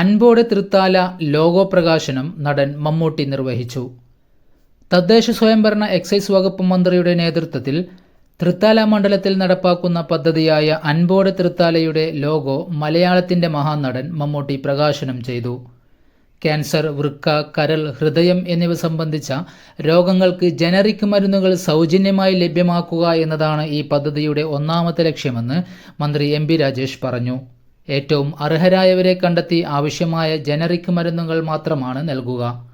അൻപോട് Thrithala logo പ്രകാശനം നടൻ മമ്മൂട്ടി നിർവഹിച്ചു. തദ്ദേശ സ്വയംഭരണ എക്സൈസ് വകുപ്പ് മന്ത്രിയുടെ നേതൃത്വത്തിൽ തൃത്താല മണ്ഡലത്തിൽ നടപ്പാക്കുന്ന പദ്ധതിയായ അൻപോട് തൃത്താലയുടെ ലോഗോ മലയാളത്തിന്റെ മഹാനടൻ മമ്മൂട്ടി പ്രകാശനം ചെയ്തു. ക്യാൻസർ വൃക്ക കരൾ ഹൃദയം എന്നിവ സംബന്ധിച്ച രോഗങ്ങൾക്ക് ജനറിക് മരുന്നുകൾ സൗജന്യമായി ലഭ്യമാക്കുക എന്നതാണ് ഈ പദ്ധതിയുടെ ഒന്നാമത്തെ ലക്ഷ്യമെന്ന് മന്ത്രി എം രാജേഷ് പറഞ്ഞു. ഏറ്റവും അർഹരായവരെ കണ്ടെത്തി ആവശ്യമായ ജനറിക് മരുന്നുകൾ മാത്രമാണ് നൽകുക.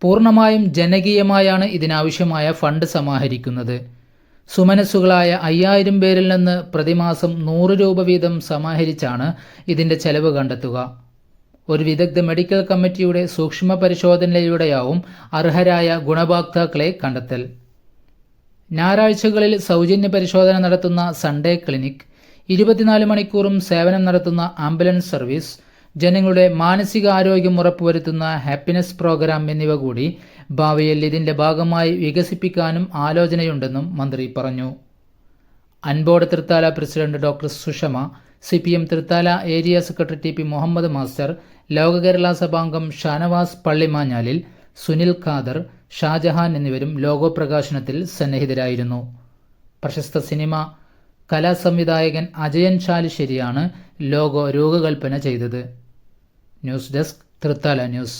പൂർണമായും ജനകീയമായാണ് ഇതിനാവശ്യമായ ഫണ്ട് സമാഹരിക്കുന്നത്. സുമനസ്സുകളായ അയ്യായിരം പേരിൽ നിന്ന് പ്രതിമാസം നൂറ് രൂപ വീതം സമാഹരിച്ചാണ് ഇതിന്റെ ചെലവ് കണ്ടെത്തുക. ഒരു വിദഗ്ധ മെഡിക്കൽ കമ്മിറ്റിയുടെ സൂക്ഷ്മ പരിശോധനയിലൂടെയാവും അർഹരായ ഗുണഭോക്താക്കളെ കണ്ടെത്തൽ. ഞായറാഴ്ചകളിൽ സൗജന്യ പരിശോധന നടത്തുന്ന സൺഡേ ക്ലിനിക്. ഇരുപത്തിനാല് മണിക്കൂറും സേവനം നടത്തുന്ന ആംബുലൻസ് സർവീസ് ജനങ്ങളുടെ മാനസികാരോഗ്യം ഉറപ്പുവരുത്തുന്ന ഹാപ്പിനെസ് പ്രോഗ്രാം എന്നിവ കൂടി ഭാവിയിൽ ഇതിന്റെ ഭാഗമായി വികസിപ്പിക്കാനും ആലോചനയുണ്ടെന്നും മന്ത്രി പറഞ്ഞു. Onboard Thrithala president doctor Sushama C P M Thrithala area secretary T P Muhammad master ലോക കേരള സഭാംഗം ഷാനവാസ് പള്ളിമാഞ്ഞാലിൽ സുനിൽ ഖാദർ ഷാജഹാൻ എന്നിവരും ലോഗോ പ്രകാശനത്തിൽ സന്നിഹിതരായിരുന്നു. പ്രശസ്ത സിനിമ കലാസംവിധായകൻ അജയൻ ശാലിശ്ശേരിയാണ് ലോഗോ രൂപകൽപ്പന ചെയ്തത്. News desk Thrithala news.